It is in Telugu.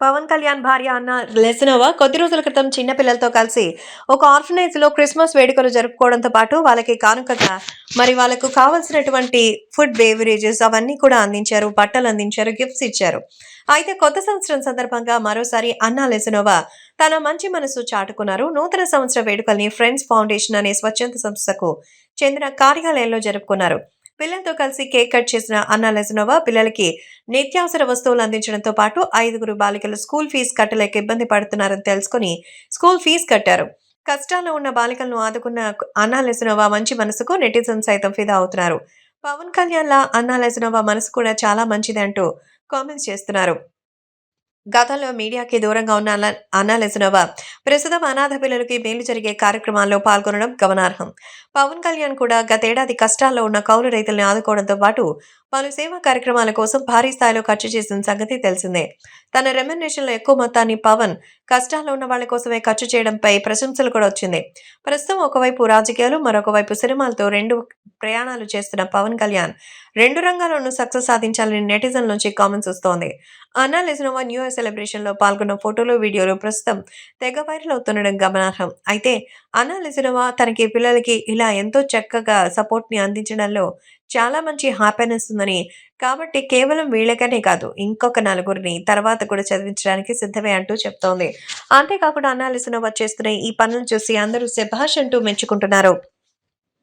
పవన్ కళ్యాణ్ భార్య అన్న లెసినోవా కొద్ది రోజుల క్రితం చిన్న పిల్లలతో కలిసి ఒక ఆర్ఫనైజ్లో క్రిస్మస్ వేడుకలు జరుపుకోవడంతో పాటు వాళ్ళకి కానుకగా మరి వాళ్ళకు కావాల్సినటువంటి ఫుడ్ బేవరేజెస్ అవన్నీ కూడా అందించారు బట్టలు అందించారు గిఫ్ట్స్ ఇచ్చారు. అయితే కొత్త సంవత్సరం సందర్భంగా మరోసారి అన్నా లెసినోవా తన మంచి మనసు చాటుకున్నారు. నూతన సంవత్సర వేడుకల్ని ఫ్రెండ్స్ ఫౌండేషన్ అనే స్వచ్ఛంద సంస్థకు చెందిన కార్యాలయంలో జరుపుకున్నారు. పిల్లలతో కలిసి కేక్ కట్ చేసిన అన్నా లెజనోవా పిల్లలకి నిత్యావసర వస్తువులు అందించడంతో పాటు ఐదుగురు బాలికలు స్కూల్ ఫీజు కట్టలేక ఇబ్బంది పడుతున్నారని తెలుసుకుని స్కూల్ ఫీజు కట్టారు. కష్టాల్లో ఉన్న బాలికలను ఆదుకున్న అన్నా లెజనోవా మంచి మనసుకు నెటిజన్ సైతం ఫిదా అవుతున్నారు. పవన్ కళ్యాణ్ లా అన్నా లెజనోవా మనసు కూడా చాలా మంచిది అంటూ కామెంట్స్ చేస్తున్నారు. గతంలో మీడియాకి దూరంగా ఉన్న అన్న- ప్రస్తుతం అనాథ పిల్లలకి మేలు జరిగే కార్యక్రమాల్లో పాల్గొనడం గమనార్హం. పవన్ కళ్యాణ్ కూడా గతేడాది కష్టాల్లో ఉన్న కౌలు రైతుల్ని ఆదుకోవడంతో పాటు పలు సేవా కార్యక్రమాల కోసం భారీ స్థాయిలో ఖర్చు చేసిన సంగతి తెలిసిందే. తన రెమ్యునేషన్లో ఎక్కువ మొత్తాన్ని పవన్ కష్టాల్లో ఉన్న వాళ్ళ కోసమే ఖర్చు చేయడంపై ప్రశంసలు కూడా వచ్చింది. ప్రస్తుతం ఒకవైపు రాజకీయాలు మరొక వైపు సినిమాలతో రెండు ప్రయాణాలు చేస్తున్న పవన్ కళ్యాణ్ రెండు రంగాల్లోనూ సక్సెస్ సాధించాలని నెటిజన్ నుంచి కామెంట్స్ వస్తోంది. అన్నా న్యూ ఇయర్ సెలబ్రేషన్లో పాల్గొన్న ఫోటోలు వీడియోలు ప్రస్తుతం తెగ వైరల్ అవుతుండడం గమనార్హం. అయితే అన్నా తనకి పిల్లలకి ఇలా ఎంతో చక్కగా సపోర్ట్ని అందించడంలో చాలా మంచి హ్యాపీనెస్ ఉందని. కాబట్టి కేవలం వీళ్ళకనే కాదు ఇంకొక నలుగురిని తర్వాత కూడా చదివించడానికి సిద్ధమే అంటూ చెప్తోంది. అంతేకాకుండా అనాలిసిన వచ్చేస్తున్న ఈ పనులు చూసి అందరూ శభాష్ అంటూ మెచ్చుకుంటున్నారు.